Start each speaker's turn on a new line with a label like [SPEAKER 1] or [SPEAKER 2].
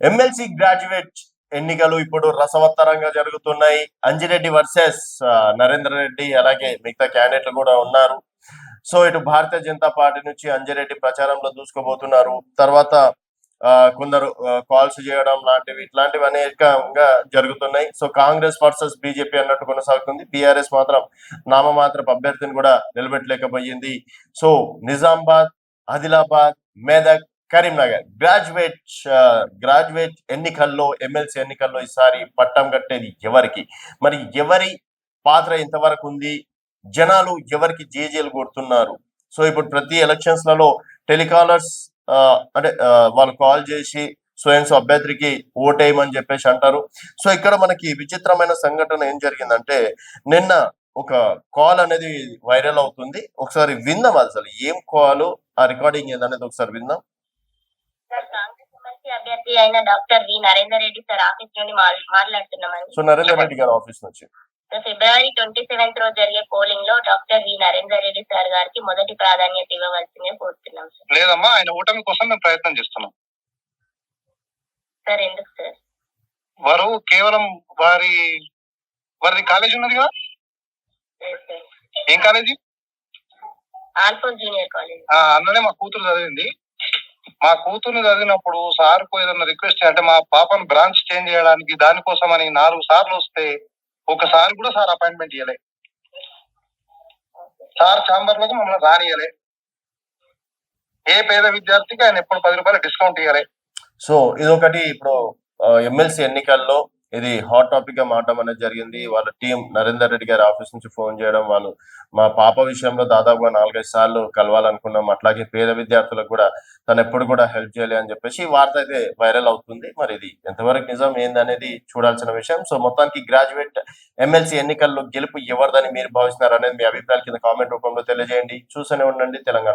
[SPEAKER 1] MLC graduate ఎన్నికలు ఇప్పుడు రసవత్తరంగా జరుగుతున్నాయి. అంజిరెడ్డి వర్సెస్ నరేంద్ర రెడ్డి అలాగే మిగతా క్యాండిడేట్లు కూడా ఉన్నారు. సో ఇటు భారతీయ జనతా పార్టీ నుంచి అంజిరెడ్డి ప్రచారంలో దూసుకోబోతున్నారు తర్వాత ఆ, కొందరు కాల్స్ చేయడం లాంటివి ఇట్లాంటివి అనేకంగా జరుగుతున్నాయి. సో కాంగ్రెస్ వర్సెస్ బీజేపీ అన్నట్టు కొనసాగుతుంది. బీఆర్ఎస్ మాత్రం నామమాత్రపు అభ్యర్థిని కూడా నిలబెట్టలేకపోయింది. So Nizamabad Adilabad Medak Karimnagar. Graduate graduate uh, ఎన్నికల్లో ఎమ్మెల్సీ ఎన్నికల్లో ఈసారి పట్టం కట్టేది ఎవరికి? మరి ఎవరి పాత్ర ఇంతవరకు ఉంది? జనాలు ఎవరికి జేజేలు కొడుతున్నారు? సో ఇప్పుడు ప్రతి ఎలక్షన్స్లలో టెలికాలర్స్ ఆ, అంటే uh, వాళ్ళు కాల్ చేసి స్వయం అభ్యర్థికి ఓటేయమని చెప్పేసి అంటారు. సో ఇక్కడ మనకి విచిత్రమైన సంఘటన ఏం జరిగిందంటే నిన్న ఒక కాల్ అనేది వైరల్ అవుతుంది. ఒకసారి విందాం అసలు ఏం కాల్ ఆ రికార్డింగ్ ఏదనేది ఒకసారి విందాం.
[SPEAKER 2] అభ్యర్థి అయిన doctor V Narender Reddy sir office నుండి మాట్లా- మాట్లాడుతున్నామండి.
[SPEAKER 1] సో నరేందర్ రెడ్డి గారి ఆఫీస్ నుంచి?
[SPEAKER 2] సో ఫిబ్రవరి ట్వంటీ సెవెంత్ రోజు జరిగే పోలింగ్లో doctor V Narender Reddy sir గారికి మొదటి ప్రాధాన్యత ఇవ్వవలసిందే కోరుతున్నాం సార్.
[SPEAKER 3] లేదమ్మా ఆయన ఓటమి కోసం మేము ప్రయత్నం చేస్తున్నాం.
[SPEAKER 2] సార్ ఎందుకు సార్?
[SPEAKER 3] వారు కేవలం వారి వారిది కాలేజ్ ఉన్నది కదా? ఏం కాలేజీ?
[SPEAKER 2] ఆల్ఫోన్ junior college.
[SPEAKER 3] ఆ, అందులోనే మా కూతురు చదివింది. మా కూతుర్ని చదివినప్పుడు సార్ ఏదైనా రిక్వెస్ట్ అంటే మా పాపను బ్రాంచ్ చేంజ్ చేయడానికి దానికోసం అని నాలుగు సార్లు వస్తే ఒకసారి కూడా సార్ అపాయింట్మెంట్ ఇవ్వలే సార్ ఛాంబర్లోకి మమ్మల్ని రానియలే ఏ పేద విద్యార్థికి ఆయన ఎప్పుడు పది రూపాయలు డిస్కౌంట్ ఇవ్వలే
[SPEAKER 1] సో ఇదొకటి ఇప్పుడు ఎమ్మెల్సీ ఎన్నికల్లో ఇది హాట్ టాపిక్గా మారడం అనేది జరిగింది. వాళ్ళ టీం నరేందర్ రెడ్డి గారి ఆఫీస్ నుంచి ఫోన్ చేయడం వాళ్ళు మా పాప విషయంలో దాదాపుగా నాలుగైదు సార్లు కలవాలనుకున్నాం. అట్లాగే పేద విద్యార్థులకు కూడా తను ఎప్పుడు కూడా హెల్ప్ చేయాలి అని చెప్పేసి వార్త అయితే వైరల్ అవుతుంది. మరి ఇది ఎంతవరకు నిజం ఏందనేది చూడాల్సిన విషయం. సో మొత్తానికి గ్రాడ్యుయేట్ ఎమ్మెల్సీ ఎన్నికల్లో గెలుపు ఎవరిదని మీరు భావిస్తున్నారు అనేది మీ అభిప్రాయాల కింద కామెంట్ రూపంలో తెలియజేయండి. చూస్తూనే ఉండండి తెలంగాణ